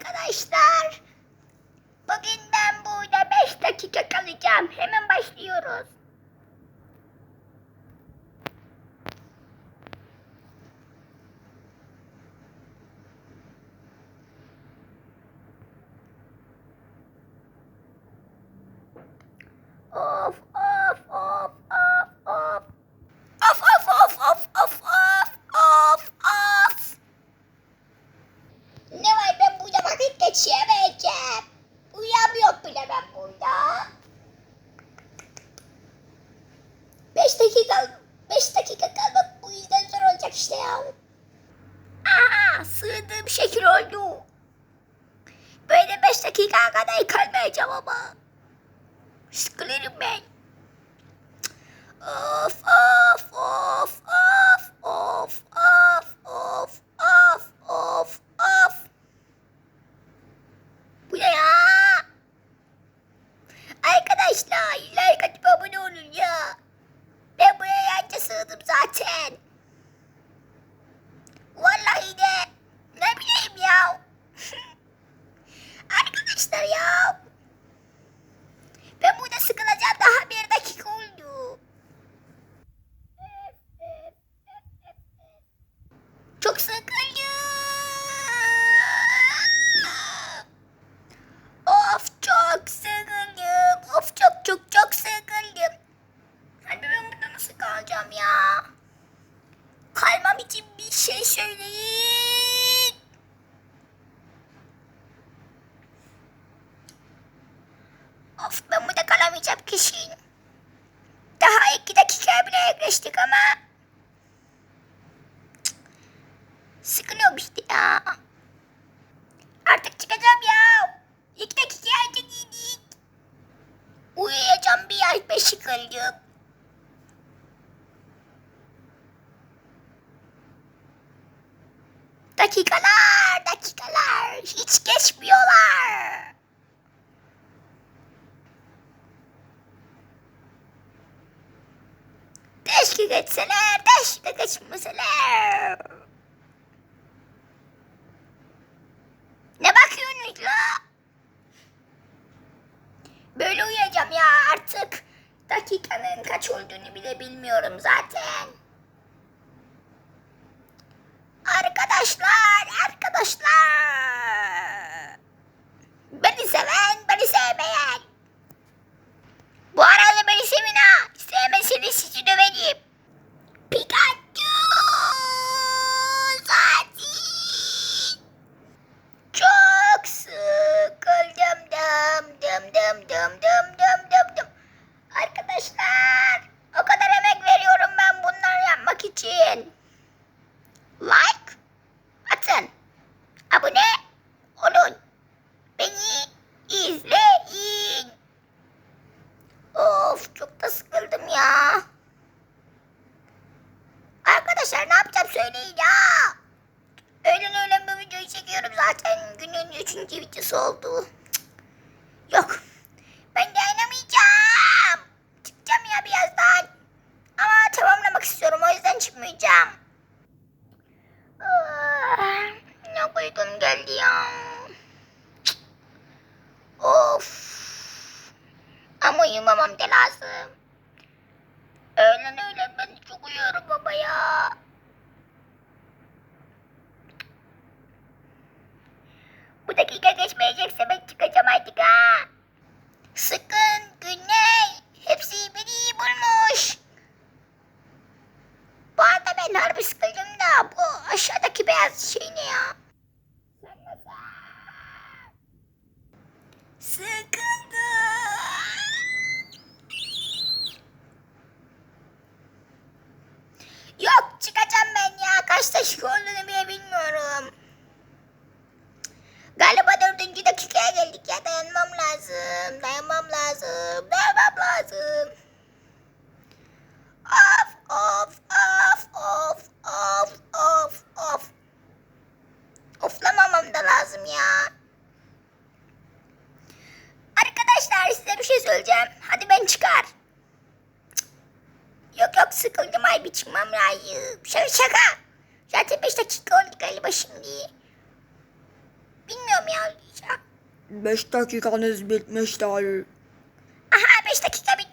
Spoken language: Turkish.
arkadaşlar. Bugün ben burada 5 dakika kalacağım. Hemen başlıyoruz. Of of of of of. Of of of of of of of of. Ne var ben burada vakit geçiremeyeceğim. Uyuyamıyorum bile ben burada. Beş dakika, beş dakika kalmak bu yüzden zor olacak işte ya. Aha sığındığım şekil oldu. Böyle beş dakika kadar kalmayacağım ama. Sıkılırım ben. Of of of of of of of of of. Bu ne ya? Arkadaşlar like atıp abone olun ya. Ben buraya yanca zaten. Vallahi de ne bileyim ya. Arkadaşlar ya. Ben burada sıkılacağım daha bir dakika oldu. Çok sıkıldım. Of çok sıkıldım. Of çok çok çok sıkıldım. Hadi ben burada nasıl kalacağım ya? İçin bir şey söyleyin. Of ben burada kalamayacağım kesin. Daha iki dakika bile yaklaştık ama. Sıkılıyorum işte ya. Artık çıkacağım ya. İki dakika önce giydik. Uyuyacağım bir ay beşi kaldım. Dakikalar, dakikalar. Hiç geçmiyorlar. Keşke geçseler, keşke geçmeseler. Ne bakıyorsunuz la? Böyle uyuyacağım ya artık. Dakikanın kaç olduğunu bile bilmiyorum zaten. Arkadaşlar, arkadaşlar. Arkadaşlar ne yapacağım söyleyin ya. Öğlen öğlen bu videoyu çekiyorum zaten. Günün üçüncü videosu oldu. Cık. Yok. Ben dayanamayacağım. Çıkacağım ya birazdan. Ama tamamlamak istiyorum. O yüzden çıkmayacağım. Ah, Ne uygun geldi ya. Cık. Of. Ama uyumamam da lazım. Öğlen öğlen ben çok uyuyorum baba ya. Bu dakika geçmeyecekse ben çıkacağım artık ha. Sıkın, Güney. Hepsi beni iyi bulmuş. Bu arada ben harbi sıkıldım da bu aşağıdaki beyaz şey ne ya? Yok çıkacağım ben ya. Kaç dakika olduğunu bile bilmiyorum. Galiba dördüncü dakikaya geldik ya. Dayanmam lazım. Dayanmam lazım. Dayanmam lazım. Of of of of of of of. Oflamamam da lazım ya. Arkadaşlar size bir şey söyleyeceğim. Hadi ben çıkar. Yok yok sıkıldım ay bir çıkmam lazım. Şaka şaka. Zaten 5 dakika oldu galiba şimdi. Bilmiyorum ya 5 dakikanız bitmiştir. Aha 5 dakika bitti.